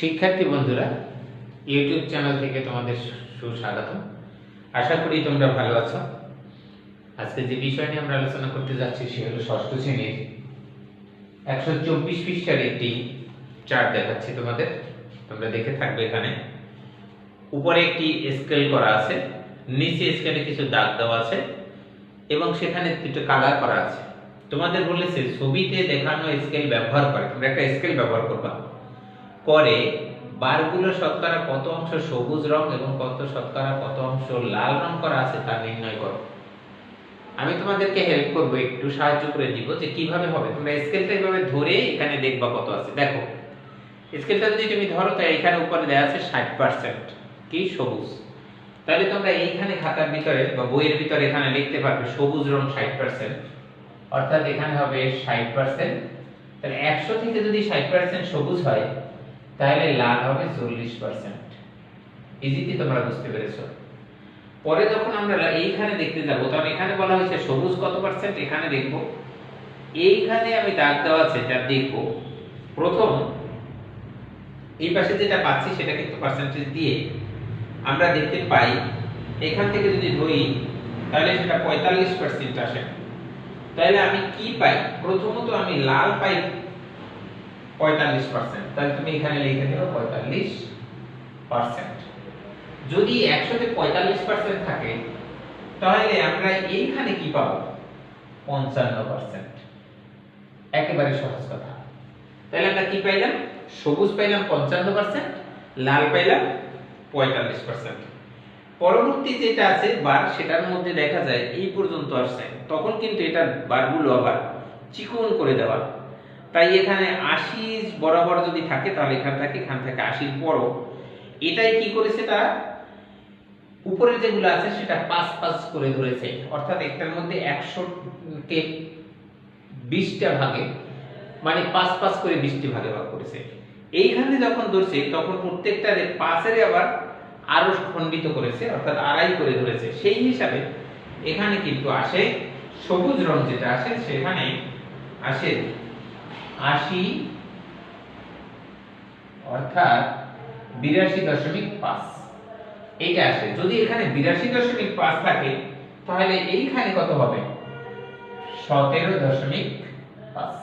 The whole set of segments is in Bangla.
শিক্ষার্থী বন্ধুরা, ইউটিউব চ্যানেল থেকে তোমাদের সুস্বাগত আশা করি তোমরা ভালো আছো। আজকে যে বিষয় নিয়ে আমরা আলোচনা করতে যাচ্ছি সে হলো ষষ্ঠ শ্রেণির একশো চব্বিশ পৃষ্ঠার একটি চার্ট দেখাচ্ছি তোমাদের। তোমরা দেখে থাকবে এখানে। উপরে একটি স্কেল করা আছে, নিচে স্কেলে কিছু দাগ দেওয়া আছে এবং সেখানে দুটো কালার করা আছে। তোমাদের বলেছে, ছবিতে দেখানো স্কেল ব্যবহার করে, তোমরা একটা স্কেল ব্যবহার করবা। করে বারগুলো শতকরা কত অংশ সবুজ রং এবং কত শতকরা কত অংশ লাল রং করা আছে তা নির্ণয় করো। আমি তোমাদেরকে হেল্প করব, একটু সাহায্য করে দিব যে কীভাবে হবে। তোমরা স্কেলটা এইভাবে ধরে এখানে দেখবা কত আছে। দেখো স্কেলটা যদি তুমি ধরো তাই এখানে উপরে দেওয়া আছে ষাট পার্সেন্ট কি? সবুজ। তাহলে তোমরা এইখানে খাতার ভিতরে বা বইয়ের ভিতরে এখানে লিখতে পারবে সবুজ রং ষাট পার্সেন্ট অর্থাৎ এখানে হবে ষাট পার্সেন্ট তাহলে একশো থেকে যদি ষাট পার্সেন্ট সবুজ হয় তাহলে লাল হবে চল্লিশ পার্সেন্ট ইজিতে তোমরা বুঝতে পেরেছ? পরে যখন আমরা এইখানে দেখতে যাব তখন এখানে বলা হয়েছে সবুজ কত পার্সেন্ট এখানে দেখব। এইখানে আমি দাগ দেওয়া আছে যা দেখব। প্রথম, এই পাশে যেটা পাচ্ছি, সেটা কিন্তু পার্সেন্টেজ দিয়ে আমরা দেখতে পাই, এখান থেকে যদি ধরি তাহলে সেটা পঁয়তাল্লিশ পার্সেন্ট আসে। তাহলে আমি কি পাই? প্রথমত আমি লাল পাই পঁয়তাল্লিশ পার্সেন্ট তাহলে তুমি এখানে লিখে দেবো পঁয়তাল্লিশ পার্সেন্ট যদি একশোতে পঁয়তাল্লিশ পার্সেন্ট থাকে, তাহলে আমরা এইখানে কি পাবো? পঞ্চান্ন পার্সেন্ট একেবারে সহজ কথা। তাহলে আমরা কি পাইলাম? সবুজ পাইলাম পঞ্চান্ন পার্সেন্ট লাল পাইলাম পঁয়তাল্লিশ পার্সেন্ট পরবর্তী যেটা আছে, বার, সেটার মধ্যে দেখা যায় এই পর্যন্ত আসছে। তখন কিন্তু এটার বারগুলো আবার চিকন করে দেওয়া। তাই এখানে আশি বরাবর যদি থাকে, তাহলে এখান থেকে এখান থেকে আশির পরও। এটাই কি করেছে তারা? উপরে যেগুলো আছে, সেটা পাঁচ পাঁচ করে ধরেছে। অর্থাৎ একটার মধ্যে একশো কে বিশটা ভাগে মানে পাঁচ পাঁচ করে বিশটি ভাগে ভাগ করেছে। এইখানে যখন ধরছে, তখন প্রত্যেকটা পাঁচের আবার আরও খণ্ডিত করেছে, অর্থাৎ আড়াই করে ধরেছে। সেই হিসাবে এখানে কিন্তু আসে সবুজ রং যেটা আসে, সেখানে আসে আশি অর্থাৎ বিরাশি দশমিক পাঁচ। এইটা আসে। যদি এখানে বিরাশি দশমিক পাঁচ থাকে, তাহলে এইখানে কত হবে? সতেরো দশমিক পাঁচ।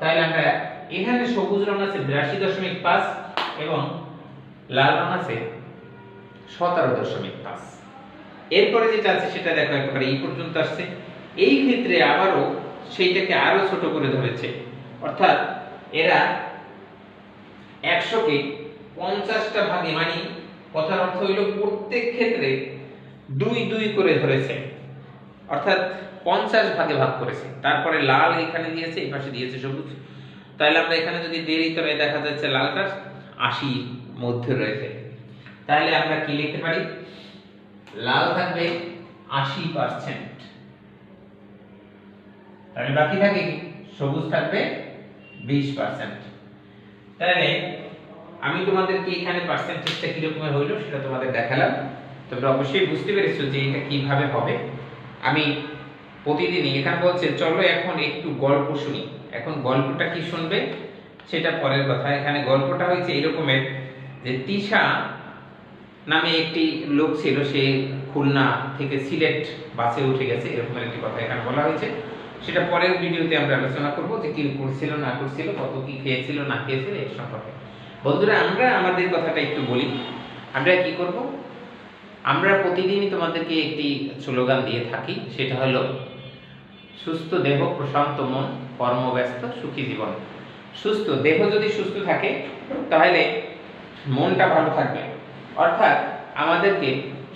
তাহলে আমরা এখানে সবুজ রং আছে বিরাশি দশমিক পাঁচ এবং লাল রং আছে সতেরো দশমিক পাঁচ। এরপরে যেটা আছে, সেটা দেখো, একেবারে এই পর্যন্ত আসছে। এই ক্ষেত্রে আবারও সেইটাকে আরও ছোট করে ধরেছে। অর্থাৎ এরা একশোকে পঞ্চাশটা ভাগে মানে কথার অর্থ হইল প্রত্যেক ক্ষেত্রে দুই দুই করে ধরেছে। অর্থাৎ পঞ্চাশ ভাগে ভাগ করেছে। তারপরে লাল এখানে দিয়েছে, এই পাশে দিয়েছে সবুজ। তাহলে আমরা এখানে যদি দেরি তবে দেখা যাচ্ছে লালটা আশি মধ্যে রয়েছে। তাহলে আমরা কি লিখতে পারি? লাল থাকবে আশি পার্সেন্ট। তাহলে বাকি থাকে সবুজ থাকবে বিশ পার্সেন্ট তাহলে আমি তোমাদেরকে এখানে পার্সেন্টেজটা কিরকমের হইল সেটা তোমাদের দেখালাম। তোমরা অবশ্যই বুঝতে পেরেছ যে এটা কীভাবে হবে। আমি প্রতিদিনই এখানে বলছে, চলো এখন একটু গল্প শুনি। এখন গল্পটা কি শুনবে? সেটা পরের কথা। এখানে গল্পটা হয়েছে এরকমের যে তিশা নামে একটি লোক ছিল, সে খুলনা থেকে সিলেট বাসে উঠে গেছে, এরকমের একটি কথা এখানে বলা হয়েছে। সেটা পরের ভিডিওতে আমরা আলোচনা করব যে কি করছিল, না করছিল, কত কি খেয়েছিল, না খেয়েছিল, এর সম্পর্কে। বন্ধুরা, আমরা আমাদের কথাটা একটু বলি। আমরা কি করব? আমরা প্রতিদিনই তোমাদেরকে একটি স্লোগান দিয়ে থাকি, সেটা হলো, সুস্থ দেহ, প্রশান্ত মন, কর্মব্যস্ত, সুখী জীবন। সুস্থ দেহ যদি সুস্থ থাকে, তাহলে মনটা ভালো থাকবে। অর্থাৎ আমাদেরকে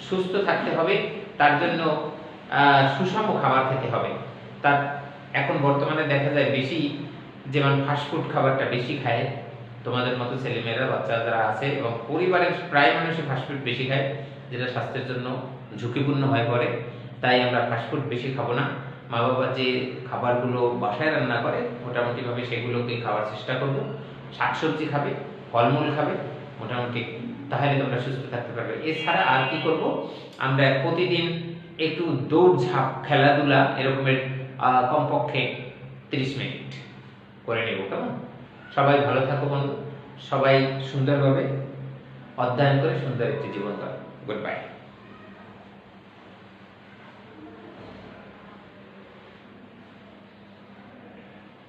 সুস্থ থাকতে হবে, তার জন্য সুষম খাবার খেতে হবে। তার এখন বর্তমানে দেখা যায় বেশি যেমন ফাস্টফুড খাবারটা বেশি খায়। তোমাদের মতো ছেলেমেয়েরা বাচ্চা যারা আছে এবং পরিবারের প্রায় মানুষই ফাস্টফুড বেশি খায়, যেটা স্বাস্থ্যের জন্য ঝুঁকিপূর্ণ হয়ে পড়ে। তাই আমরা ফাস্টফুড বেশি খাব না। মা বাবা যে খাবারগুলো বাসায় রান্না করে, মোটামুটিভাবে সেগুলোকে খাওয়ার চেষ্টা করব। শাকসবজি খাবে, ফলমূল খাবে, মোটামুটি তাহলে তোমরা সুস্থ থাকতে পারবে। এছাড়া আর কি করব? আমরা প্রতিদিন একটু দৌড়ঝাঁপ, খেলাধুলা এরকমের কমপক্ষে তিরিশ মিনিট করে নেব, কেমন? সবাই ভালো থাকো বন্ধু। সবাই সুন্দরভাবে অধ্যয়ন করে সুন্দর একটি জীবন দাও। Good bye